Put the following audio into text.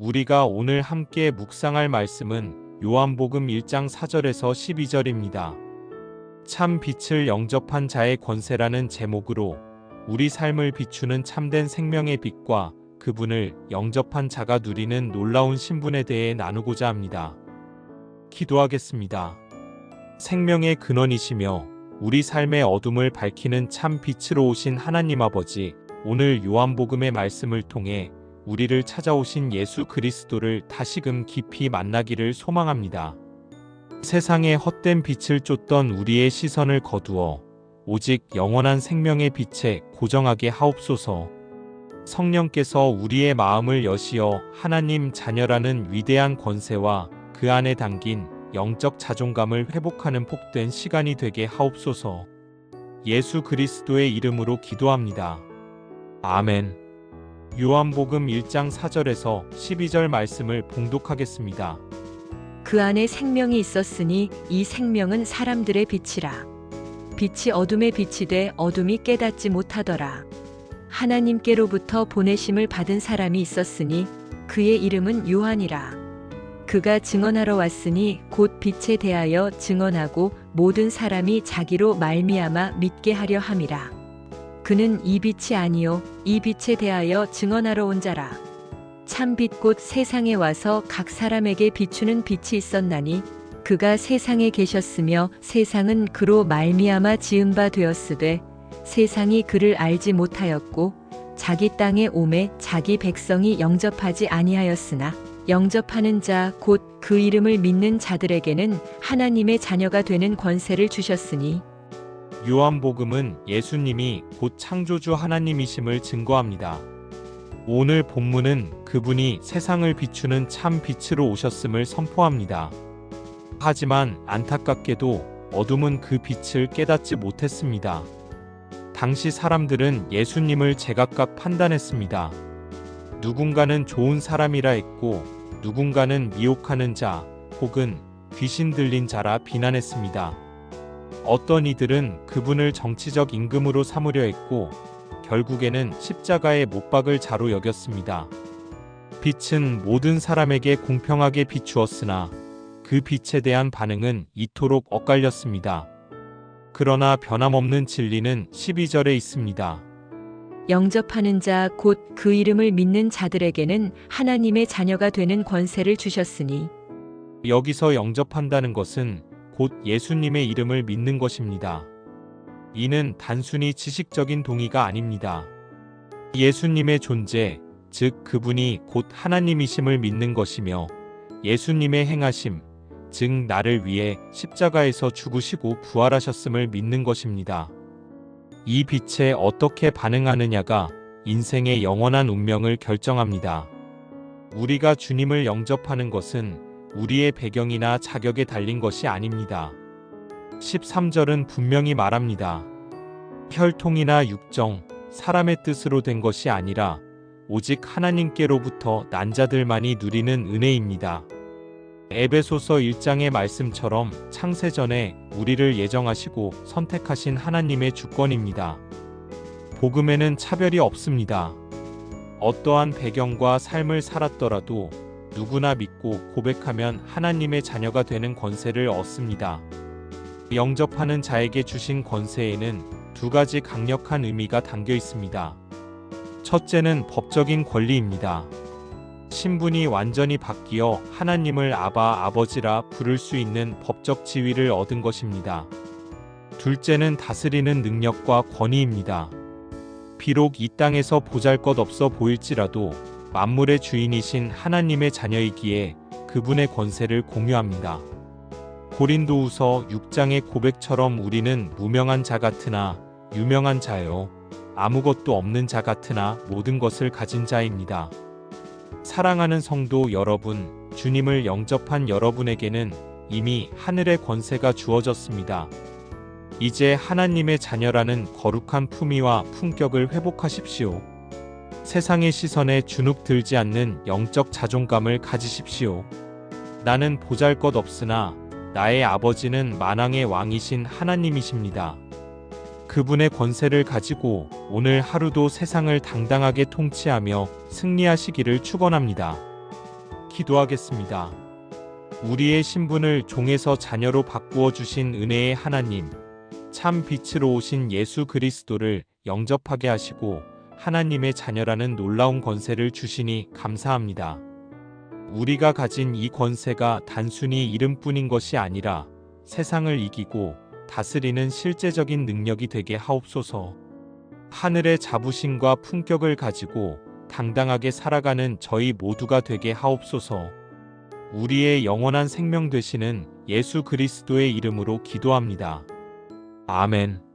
우리가 오늘 함께 묵상할 말씀은 요한복음 1장 4절에서 12절입니다. 참 빛을 영접한 자의 권세라는 제목으로 우리 삶을 비추는 참된 생명의 빛과 그분을 영접한 자가 누리는 놀라운 신분에 대해 나누고자 합니다. 기도하겠습니다. 생명의 근원이시며 우리 삶의 어둠을 밝히는 참 빛으로 오신 하나님 아버지, 오늘 요한복음의 말씀을 통해 우리를 찾아오신 예수 그리스도를 다시금 깊이 만나기를 소망합니다. 세상의 헛된 빛을 쫓던 우리의 시선을 거두어 오직 영원한 생명의 빛에 고정하게 하옵소서. 성령께서 우리의 마음을 여시어 하나님 자녀라는 위대한 권세와 그 안에 담긴 영적 자존감을 회복하는 복된 시간이 되게 하옵소서. 예수 그리스도의 이름으로 기도합니다. 아멘. 요한복음 1장 4절에서 12절 말씀을 봉독하겠습니다. 그 안에 생명이 있었으니 이 생명은 사람들의 빛이라. 빛이 어둠에 빛이 돼 어둠이 깨닫지 못하더라. 하나님께로부터 보내심을 받은 사람이 있었으니 그의 이름은 요한이라. 그가 증언하러 왔으니 곧 빛에 대하여 증언하고 모든 사람이 자기로 말미암아 믿게 하려 함이라. 그는 이 빛이 아니요 이 빛에 대하여 증언하러 온 자라. 참빛 곧 세상에 와서 각 사람에게 비추는 빛이 있었나니 그가 세상에 계셨으며 세상은 그로 말미암아 지은 바 되었으되 세상이 그를 알지 못하였고 자기 땅에 오매 자기 백성이 영접하지 아니하였으나 영접하는 자 곧 그 이름을 믿는 자들에게는 하나님의 자녀가 되는 권세를 주셨으니 요한복음은 예수님이 곧 창조주 하나님이심을 증거합니다. 오늘 본문은 그분이 세상을 비추는 참 빛으로 오셨음을 선포합니다. 하지만 안타깝게도 어둠은 그 빛을 깨닫지 못했습니다. 당시 사람들은 예수님을 제각각 판단했습니다. 누군가는 좋은 사람이라 했고, 누군가는 미혹하는 자, 혹은 귀신 들린 자라 비난했습니다. 어떤 이들은 그분을 정치적 임금으로 삼으려 했고, 결국에는 십자가에 못 박을 자로 여겼습니다. 빛은 모든 사람에게 공평하게 비추었으나 그 빛에 대한 반응은 이토록 엇갈렸습니다. 그러나 변함없는 진리는 12절에 있습니다. 영접하는 자 곧 그 이름을 믿는 자들에게는 하나님의 자녀가 되는 권세를 주셨으니 여기서 영접한다는 것은 곧 예수님의 이름을 믿는 것입니다. 이는 단순히 지식적인 동의가 아닙니다. 예수님의 존재, 즉 그분이 곧 하나님이심을 믿는 것이며 예수님의 행하심, 즉 나를 위해 십자가에서 죽으시고 부활하셨음을 믿는 것입니다. 이 빛에 어떻게 반응하느냐가 인생의 영원한 운명을 결정합니다. 우리가 주님을 영접하는 것은 우리의 배경이나 자격에 달린 것이 아닙니다. 13절은 분명히 말합니다. 혈통이나 육정, 사람의 뜻으로 된 것이 아니라 오직 하나님께로부터 난 자들만이 누리는 은혜입니다. 에베소서 1장의 말씀처럼 창세전에 우리를 예정하시고 선택하신 하나님의 주권입니다. 복음에는 차별이 없습니다. 어떠한 배경과 삶을 살았더라도 누구나 믿고 고백하면 하나님의 자녀가 되는 권세를 얻습니다. 영접하는 자에게 주신 권세에는 두 가지 강력한 의미가 담겨 있습니다. 첫째는 법적인 권리입니다. 신분이 완전히 바뀌어 하나님을 아바 아버지라 부를 수 있는 법적 지위를 얻은 것입니다. 둘째는 다스리는 능력과 권위입니다. 비록 이 땅에서 보잘 것 없어 보일지라도 만물의 주인이신 하나님의 자녀이기에 그분의 권세를 공유합니다. 고린도후서 6장의 고백처럼 우리는 무명한 자 같으나 유명한 자요 아무것도 없는 자 같으나 모든 것을 가진 자입니다. 사랑하는 성도 여러분, 주님을 영접한 여러분에게는 이미 하늘의 권세가 주어졌습니다. 이제 하나님의 자녀라는 거룩한 품위와 품격을 회복하십시오. 세상의 시선에 주눅 들지 않는 영적 자존감을 가지십시오. 나는 보잘 것 없으나 나의 아버지는 만왕의 왕이신 하나님이십니다. 그분의 권세를 가지고 오늘 하루도 세상을 당당하게 통치하며 승리하시기를 축원합니다. 기도하겠습니다. 우리의 신분을 종에서 자녀로 바꾸어 주신 은혜의 하나님, 참 빛으로 오신 예수 그리스도를 영접하게 하시고 하나님의 자녀라는 놀라운 권세를 주시니 감사합니다. 우리가 가진 이 권세가 단순히 이름뿐인 것이 아니라 세상을 이기고 다스리는 실제적인 능력이 되게 하옵소서. 하늘의 자부심과 품격을 가지고 당당하게 살아가는 저희 모두가 되게 하옵소서. 우리의 영원한 생명 되시는 예수 그리스도의 이름으로 기도합니다. 아멘.